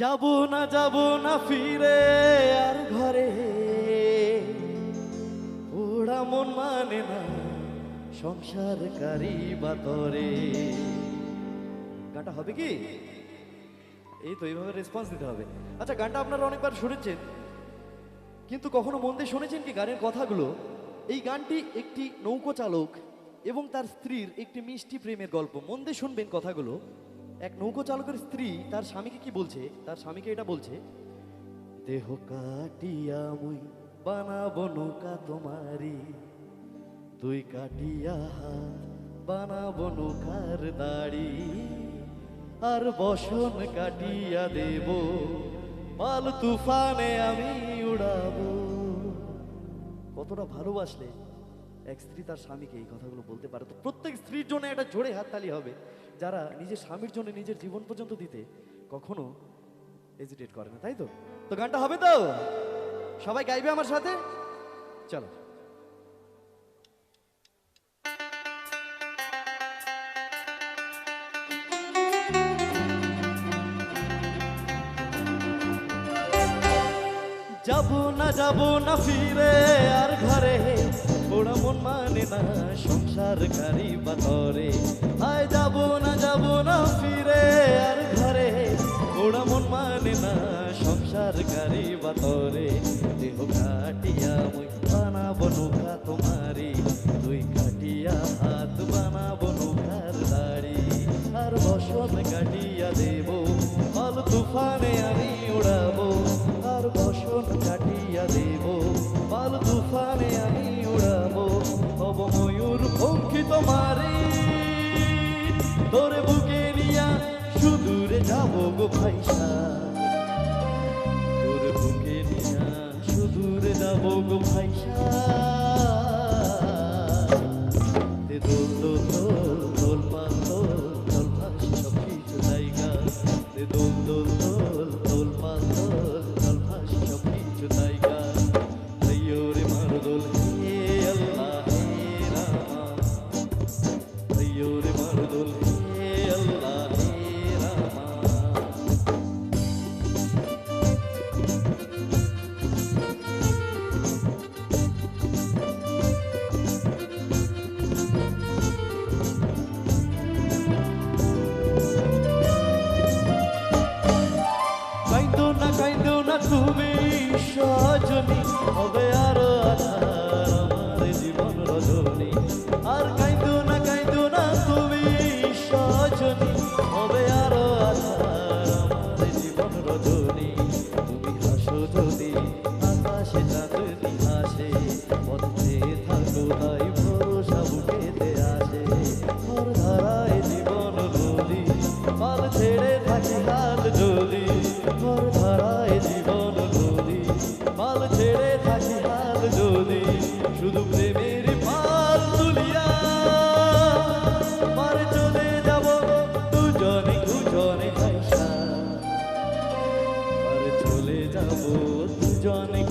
যাব না যাব না ফিরে আর ঘরে। ওরা মন মানে না সংসার কারি বাতরে। গানটা হবে কি? এই তো এইভাবে রেসপন্স দিতে হবে। আচ্ছা গানটা আপনারা অনেকবার শুনেছেন, কিন্তু কখনো মন দিয়ে শুনেছেন কি গানের কথাগুলো? এই গানটি একটি নৌকো চালক এবং তার স্ত্রীর একটি মিষ্টি প্রেমের গল্প। মন দিয়ে শুনবেন কথাগুলো। এক নৌকো চালকের স্ত্রী তার স্বামীকে কি বলছে? তার স্বামীকে এটা বলছে, দেহ কাটিয়া মুই বানাবো নৌকা তোমারি। তুই কাটিয়া বানাবো নৌকার দাড়ি। আর বসন কাটিয়া দেব পাল তুফানে আমি উড়াবো। কতটা ভালোবাসলে এক স্ত্রী তার স্বামীকে এই কথাগুলো বলতে পারে। তো প্রত্যেক স্ত্রীর জন্য একটা জোরে হাততালি হবে। যারা নিজের স্বামীর জন্য নিজের জীবন পর্যন্ত দিতে কখনো হেজিটেট করে না, তাই তো? তো গানটা হবে তো? সবাই গাইবে আমার সাথে? চলো। যাব না যাব না ফিরে আর ঘরে, ওরা মন মানে না সংসার কারি বাতরে আয় বাতরে দেহ কাটিয়া মুই বানাবো নৌকা তোমারি তুই কাটিয়া হাত বানাবো নৌকার দাড়ি। আর বসন কাটিয়া দেব ফল তুফানে আমি উড়াবো। আর বসন কাটিয়া দেব পাল তুফানে আমি উড়াবো। হব ময়ূর পঙ্খী তোমারে তোরে বুকে নিয়া সুদূরে যাব গো ভাইসা। সুদূরে যাব গো ভাইসা না তুমি সজনী, হবে আরও আমার জীবন রজনী। আর কাইন্দো না কাইন্দো না তুমি সজনী, হবে আরও আমার জীবন রজনী। ধারায় জীবন যদি পাল ছেড়ে থাকি হাল যদি, শুধু প্রেমের পাল তুলিয়া পার চলে যাব দুজনে দুজনে আর চলে যাব দুজনে